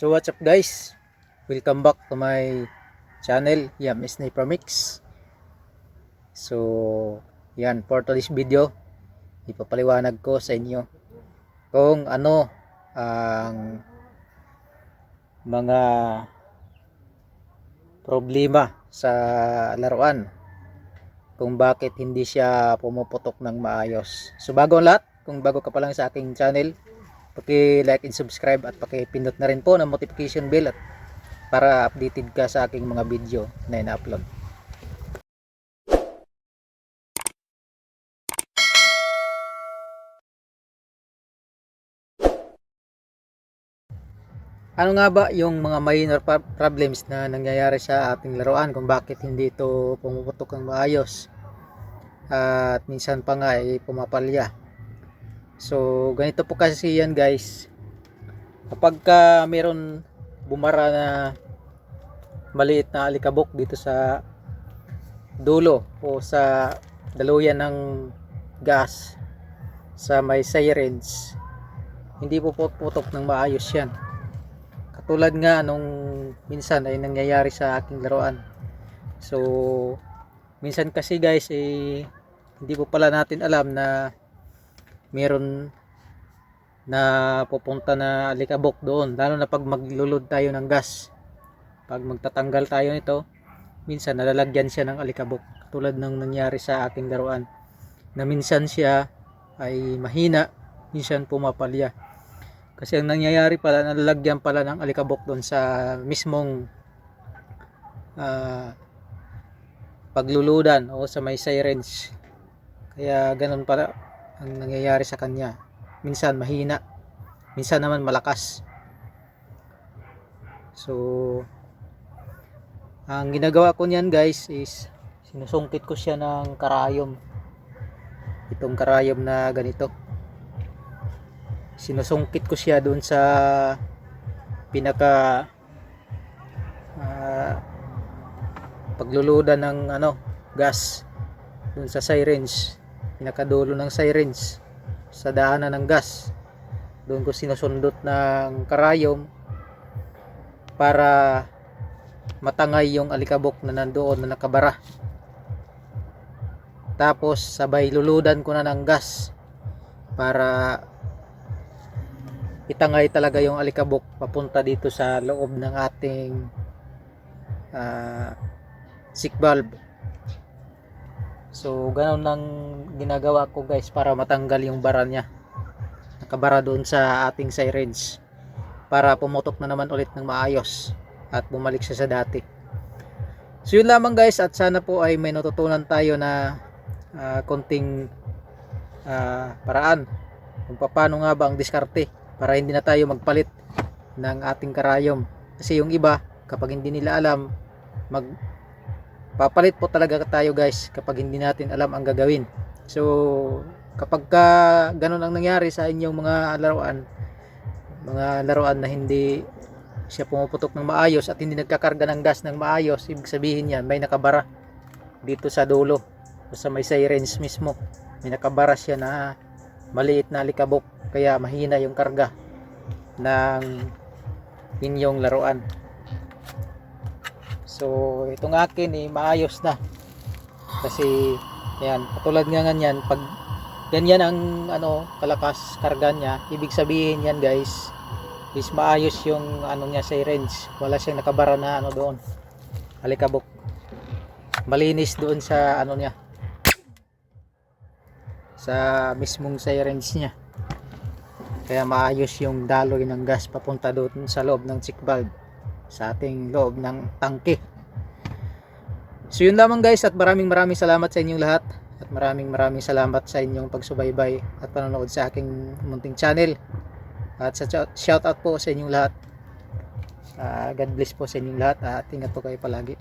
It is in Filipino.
So what's up guys? Welcome back to my channel, Yam Sniper Mix. So, yan, for today's video, ipapaliwanag ko sa inyo kung ano ang mga problema sa laruan kung bakit hindi siya pumuputok ng maayos. So bago ang lahat, kung bago ka pa lang sa aking channel, paki-like and subscribe at paki-pindot na rin po ng notification bell at para updated ka sa aking mga video na ina-upload. Ano nga ba yung mga minor problems na nangyayari sa ating laruan kung bakit hindi ito pumuputok ng maayos at minsan pa nga ay pumapalya so ganito po kasi yan guys. Kapag ka meron bumara na maliit na alikabok dito sa dulo o sa daluyan ng gas sa may sirens hindi po putok ng maayos yan. Katulad nga nung minsan ay nangyayari sa aking laruan. So minsan kasi guys eh hindi po pala natin alam na meron na pupunta na alikabok doon. Lalo na pag maglulod tayo ng gas. Pag magtatanggal tayo nito minsan nalalagyan siya ng alikabok. Tulad ng nangyari sa aking laruan. Na minsan siya ay mahina minsan pumapalya. Kasi ang nangyayari pala nalalagyan pala ng alikabok doon sa mismong ah, pagluludan o sa may sirens. Kaya ganun pala ang nangyayari sa kanya. Minsan mahina. Minsan naman malakas. So ang ginagawa ko niyan guys is sinusungkit ko siya ng karayom. Itong karayom na ganito. Sinusungkit ko siya doon sa pinaka ah, pagluludan ng ano gas doon sa sirens pinakadulo ng sirens sa daanan ng gas. Doon ko sinusundot ng karayom para matangay yung alikabok na nandoon na nakabara. Tapos sabay luludan ko na ng gas para itangay talaga yung alikabok papunta dito sa loob ng ating ah, sick valve. So ganun lang ginagawa ko guys para matanggal yung bara niya. Nakabara doon sa ating sirens. Para pumutok na naman ulit ng maayos at bumalik siya sa dati. So yun lamang guys at sana po ay may natutunan tayo na ah, konting ah, paraan kung paano nga ba ang diskarte para hindi na tayo magpalit ng ating karayom. Kasi yung iba kapag hindi nila alam mag papalit po talaga tayo guys kapag hindi natin alam ang gagawin so kapag ka ganun ang nangyari sa inyong mga laruan mga laruan na hindi siya pumuputok ng maayos at hindi nagkakarga ng gas ng maayos ibig sabihin yan may nakabara dito sa dulo o sa may sirens mismo. May nakabara siya na maliit na alikabok kaya mahina yung karga ng inyong laruan. So itong akin eh maayos na. Kasi yan katulad nga ganyan pag ganyan ang ano kalakas karga niya ibig sabihin yan guys is maayos yung ano niya sa range wala siyang nakabara na ano doon. Alikabok. Malinis doon sa ano niya sa mismong sirens niya. Kaya maayos yung daloy ng gas papunta doon sa loob ng check valve sa ating loob ng tangke. So yun lamang guys at maraming maraming salamat sa inyong lahat at maraming maraming salamat sa inyong pagsubaybay at panonood sa aking munting channel. At sa shout out po sa inyong lahat. Ah, God bless po sa inyong lahat. At ingat po kayo palagi